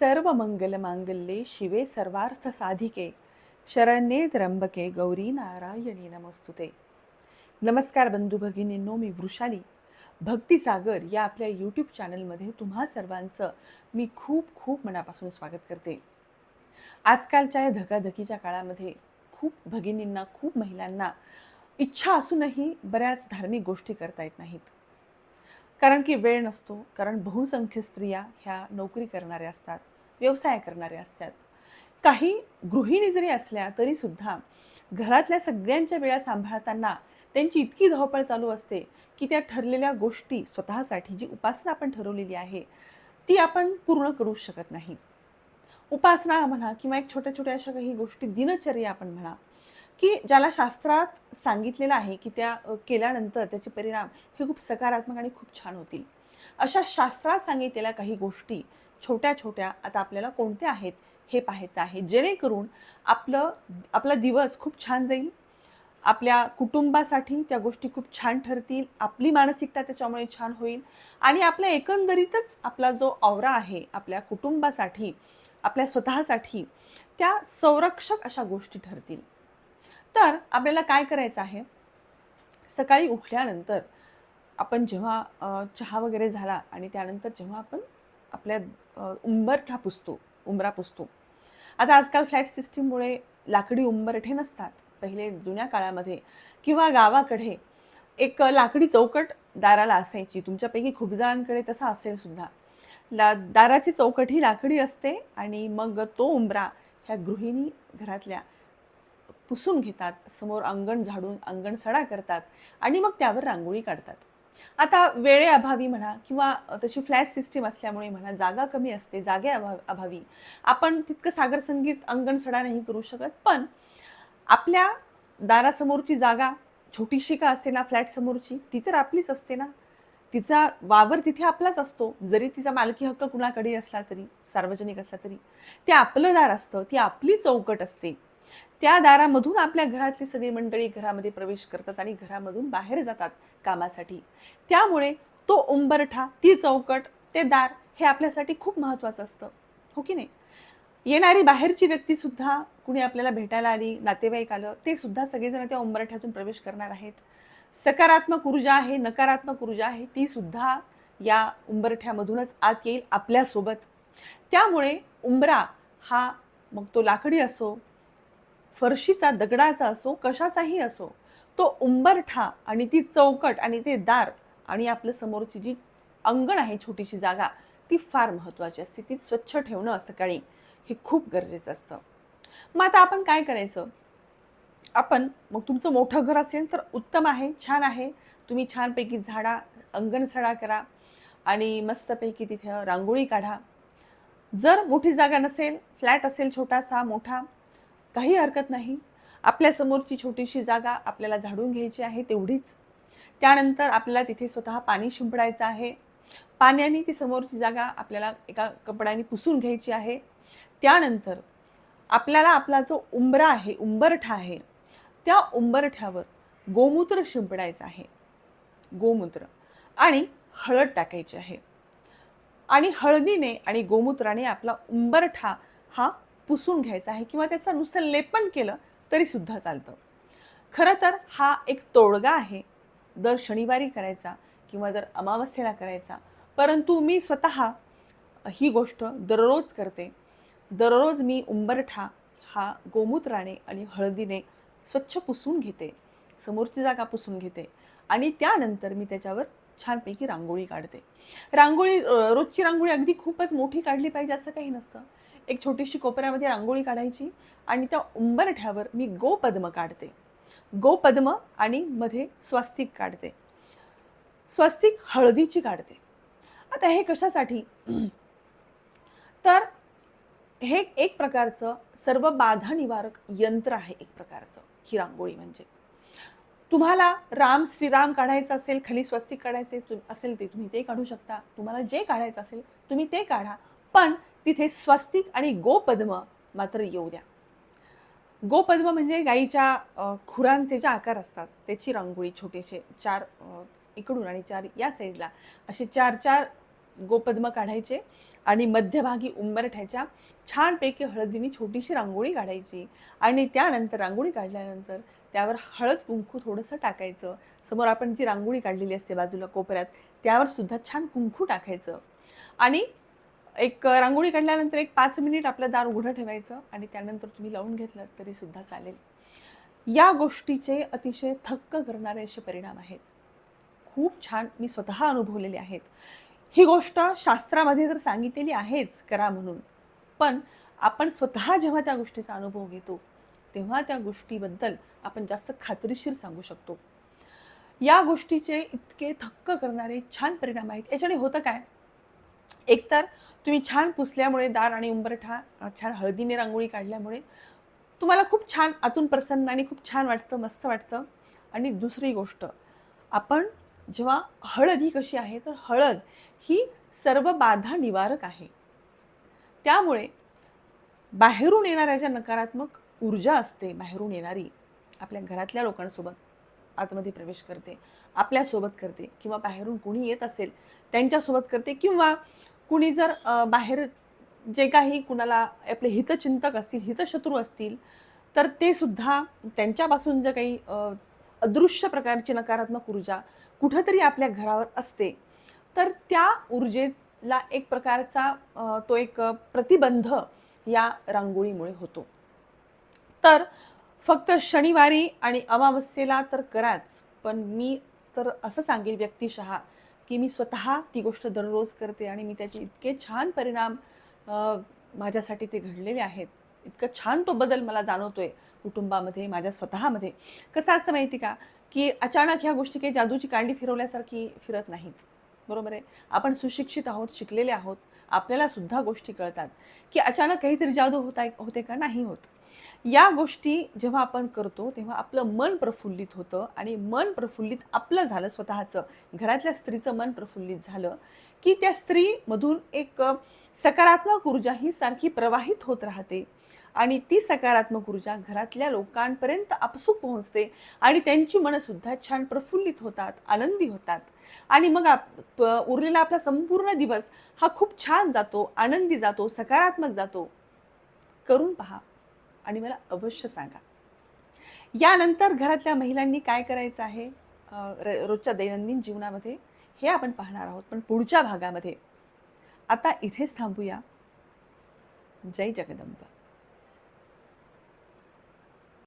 सर्व मंगल मांगल्ये शिवे सर्वार्थ साधिके. शरण्ये त्र्यंबके गौरी नारायणी नमस्तुते. नमस्कार बंधू भगिनींनो मी वृषाली. भक्तिसागर या आपल्या यूट्यूब चॅनलमध्ये तुम्हा सर्वांचं मी खूप खूप मनापासून स्वागत करते. आजकालच्या या धकाधकीच्या काळामध्ये खूप भगिनींना खूप महिलांना इच्छा असूनही बऱ्याच धार्मिक गोष्टी करता येत नाहीत. कारण की वेळ नसतो कारण बहुसंख्य स्त्रिया ह्या नोकरी करणाऱ्या असतात व्यवसाय करणाऱ्या असतात. काही गृहिणी जरी असल्या तरीसुद्धा घरातल्या सगळ्यांच्या वेळा सांभाळताना त्यांची इतकी धावपळ चालू असते की त्या ठरलेल्या गोष्टी स्वतःसाठी जी उपासना आपण ठरवलेली आहे ती आपण पूर्ण करू शकत नाही. उपासना म्हणा किंवा एक छोट्या छोट्या अशा काही गोष्टी दिनचर्या आपण म्हणा की ज्याला शास्त्रात सांगितलेलं आहे की त्या केल्यानंतर त्याचे परिणाम हे खूप सकारात्मक आणि खूप छान होतील. अशा शास्त्रात सांगितलेल्या काही गोष्टी छोट्या छोट्या आता आपल्याला कोणत्या आहेत हे पाहायचं आहे. जेणेकरून आपलं आपला दिवस खूप छान जाईल. आपल्या कुटुंबासाठी त्या गोष्टी खूप छान ठरतील. आपली मानसिकता त्याच्यामुळे छान होईल. आणि आपल्या एकंदरीतच आपला जो आवरा आहे आपल्या कुटुंबासाठी आपल्या स्वतःसाठी त्या संरक्षक अशा गोष्टी ठरतील. तर आपल्याला काय करायचं आहे? सकाळी उठल्यानंतर आपण जेव्हा चहा वगैरे झाला आणि त्यानंतर जेव्हा आपण आपल्या उंबरठा पुसतो उंबरा पुसतो. आता आजकाल फ्लॅट सिस्टीममुळे लाकडी उंबरठे नसतात. पहिले जुन्या काळामध्ये किंवा गावाकडे एक लाकडी चौकट दाराला असायची. तुमच्यापैकी खूप जणांकडे तसा असेल सुद्धा. ला दाराची चौकट ही लाकडी असते आणि मग तो उंबरा ह्या गृहिणी घरातल्या पुसून घेतात समोर अंगण झाडून अंगण सडा करतात आणि मग त्यावर रांगोळी काढतात. आता वेळेअभावी म्हणा किंवा तशी फ्लॅट सिस्टीम असल्यामुळे म्हणा जागा कमी असते जागे अभा अभावी. आपण तितकं सागर संगीत अंगण सडा नाही करू शकत पण आपल्या दारासमोरची जागा छोटीशी का असते ना फ्लॅट समोरची ती तर आपलीच असते ना. तिचा वावर तिथे आपलाच असतो जरी तिचा मालकी हक्क कुणाकडे असला तरी सार्वजनिक असला तरी. ते आपलं दार असतं ती आपली चौकट असते. त्या दारामधून आपल्या घरातली सगळी मंडळी घरामध्ये प्रवेश करतात आणि घरामधून बाहेर जातात कामासाठी. त्यामुळे तो उंबरठा ती चौकट ते दार हे आपल्यासाठी खूप महत्त्वाचं असतं. हो की नाही? येणारी बाहेरची व्यक्ती सुद्धा कुणी आपल्याला भेटायला आली नातेवाईक आलं ते सुद्धा सगळेजण त्या उंबरठ्यातून प्रवेश करणार आहेत. सकारात्मक ऊर्जा आहे नकारात्मक ऊर्जा आहे ती सुद्धा या उंबरठ्यामधूनच आत येईल आपल्यासोबत. त्यामुळे उंबरा हा मग तो लाकडी असो फरशीचा दगडाचा असो कशाचाही असो तो उंबरठा आणि ती चौकट आणि ते दार आणि आपलं समोरची जी अंगण आहे छोटीशी जागा ती फार महत्त्वाची असते. ती स्वच्छ ठेवणं सकाळी हे खूप गरजेचं असतं. मग आता आपण काय करायचं? आपण मग तुमचं मोठं घर असेल तर उत्तम आहे छान आहे. तुम्ही छानपैकी झाडा अंगण सडा करा आणि मस्तपैकी तिथे रांगोळी काढा. जर मोठी जागा नसेल फ्लॅट असेल छोटासा मोठा काही हरकत नाही. आपल्यासमोरची छोटीशी जागा आपल्याला झाडून घ्यायची आहे तेवढीच. त्यानंतर आपल्याला तिथे स्वतः पाणी शिंपडायचं आहे. पाण्याने ती समोरची जागा आपल्याला एका कपड्याने पुसून घ्यायची आहे. त्यानंतर आपल्याला आपला जो उंबरा आहे उंबरठा आहे त्या उंबरठ्यावर गोमूत्र शिंपडायचं आहे. गोमूत्र आणि हळद टाकायची आहे. आणि हळदीने आणि गोमूत्राने आपला उंबरठा हा पुसून घ्यायचा आहे किंवा त्याचं नुसतं लेपन केलं तरी सुद्धा चालतं. खरं तर हा एक तोडगा आहे. दर शनिवारी करायचा किंवा दर अमावस्येला करायचा. परंतु मी स्वतः ही गोष्ट दररोज करते. दररोज मी उंबरठा हा गोमूत्राने आणि हळदीने स्वच्छ पुसून घेते. समोरची जागा पुसून घेते. आणि त्यानंतर मी त्याच्यावर छानपैकी रांगोळी काढते. रांगोळी रोजची रांगोळी अगदी खूपच मोठी काढली पाहिजे असं काही नसतं. एक छोटीशी कोपऱ्यामध्ये रांगोळी काढायची आणि त्या उंबरठ्यावर मी गोपद्म काढते. गोपद्म आणि मध्ये स्वस्तिक काढते. स्वस्तिक हळदीची काढते. आता हे कशासाठी? तर हे एक प्रकारचं सर्व बाधा निवारक यंत्र आहे एक प्रकारचं ही रांगोळी म्हणजे. तुम्हाला राम श्रीराम काढायचं असेल खाली स्वस्तिक काढायचे असेल ते तुम्ही ते काढू शकता. तुम्हाला जे काढायचं असेल तुम्ही ते काढा. पण तिथे स्वस्तिक आणि गोपद्म मात्र येऊ द्या. गोपद्म म्हणजे गाईच्या खुरांचे जे आकार असतात त्याची रांगोळी छोटेसे चार इकडून आणि चार या साईडला असे चार चार गोपद्म काढायचे आणि मध्यभागी उंबरठ्याच्या छानपैकी हळदीने छोटीशी रांगोळी काढायची आणि त्यानंतर रांगोळी काढल्यानंतर त्यावर हळद कुंकू थोडंसं टाकायचं. समोर आपण जी रांगोळी काढलेली असते बाजूला कोपऱ्यात त्यावर सुद्धा छान कुंकू टाकायचं. आणि एक रांगोळी काढल्यानंतर एक पाच मिनिट आपलं दार उघडं ठेवायचं आणि त्यानंतर तुम्ही लावून घेतलं तरी सुद्धा चालेल. या गोष्टीचे अतिशय थक्क करणारे असे परिणाम आहेत. खूप छान मी स्वतः अनुभवलेले आहेत. ही गोष्ट शास्त्रामध्ये तर सांगितलेली आहेच करा म्हणून. पण आपण स्वतः जेव्हा त्या गोष्टीचा अनुभव घेतो तेव्हा त्या गोष्टीबद्दल आपण जास्त खात्रीशीर सांगू शकतो. या गोष्टीचे इतके थक्क करणारे छान परिणाम आहेत. याच्याने होतं काय? एकतर तुम्ही छान पुसल्यामुळे दार आणि उंबरठा छान हळदीने रांगोळी काढल्यामुळे तुम्हाला खूप छान आतून प्रसन्न आणि खूप छान वाटतं मस्त वाटतं. आणि दुसरी गोष्ट आपण जेव्हा हळद ही कशी आहे तर हळद ही सर्व बाधा निवारक आहे. त्यामुळे बाहेरून येणाऱ्या ज्या नकारात्मक ऊर्जा असते बाहेरून येणारी आपल्या घरातल्या लोकांसोबत आतमध्ये प्रवेश करते आपल्यासोबत करते किंवा बाहेरून कुणी येत असेल त्यांच्यासोबत करते किंवा कुणी जर बाहेर जे काही कुणाला आपले हितचिंतक असतील हितशत्रू असतील तर ते सुद्धा त्यांच्यापासून जर काही अदृश्य प्रकारची नकारात्मक ऊर्जा कुठंतरी आपल्या घरावर असते तर त्या ऊर्जेला एक प्रकारचा तो एक प्रतिबंध या रांगोळीमुळे होतो. तर फक्त शनिवारी आणि अमावस्येला तर कराच पण मी तर असं सांगेल व्यक्तिशः की मी स्वतः ती गोष्ट दररोज करते आणि मी त्याचे इतके छान परिणाम माझ्यासाठी ते घडलेले आहेत. इतकं छान तो बदल मला जाणवतोय कुटुंबामध्ये माझ्या स्वतःमध्ये. कसं असतं माहिती का? की अचानक ह्या गोष्टी काही जादूची कांडी फिरवल्यासारखी फिरत नाहीत. बरोबर आहे? आपण सुशिक्षित आहोत शिकलेले आहोत. आपल्याला सुद्धा गोष्टी कळतात. की अचानक काहीतरी जादू होत आहे होते का? नाही होत. या गोष्टी जेव्हा आपण करतो तेव्हा आपलं मन प्रफुल्लित होतं आणि मन प्रफुल्लित आपलं झालं स्वतःचं. घरातल्या स्त्रीचं मन प्रफुल्लित झालं की त्या स्त्रीमधून एक सकारात्मक ऊर्जा ही सारखी प्रवाहित होत राहते आणि ती सकारात्मक ऊर्जा घरातल्या लोकांपर्यंत आपसूक पोहोचते आणि त्यांची मनंसुद्धा छान प्रफुल्लित होतात आनंदी होतात. आणि मग आप उरलेला आपला संपूर्ण दिवस हा खूप छान जातो आनंदी जातो सकारात्मक जातो. करून पहा. आणि मला अवश्य सांगा. यानंतर घरातल्या महिलांनी काय करायचं आहे? र- रोजच्या दैनंदिन जीवनामध्ये हे आपण पाहणार आहोत. पण पुढच्या भागामध्ये आता इथेच थांबूया. जय जगदंबा.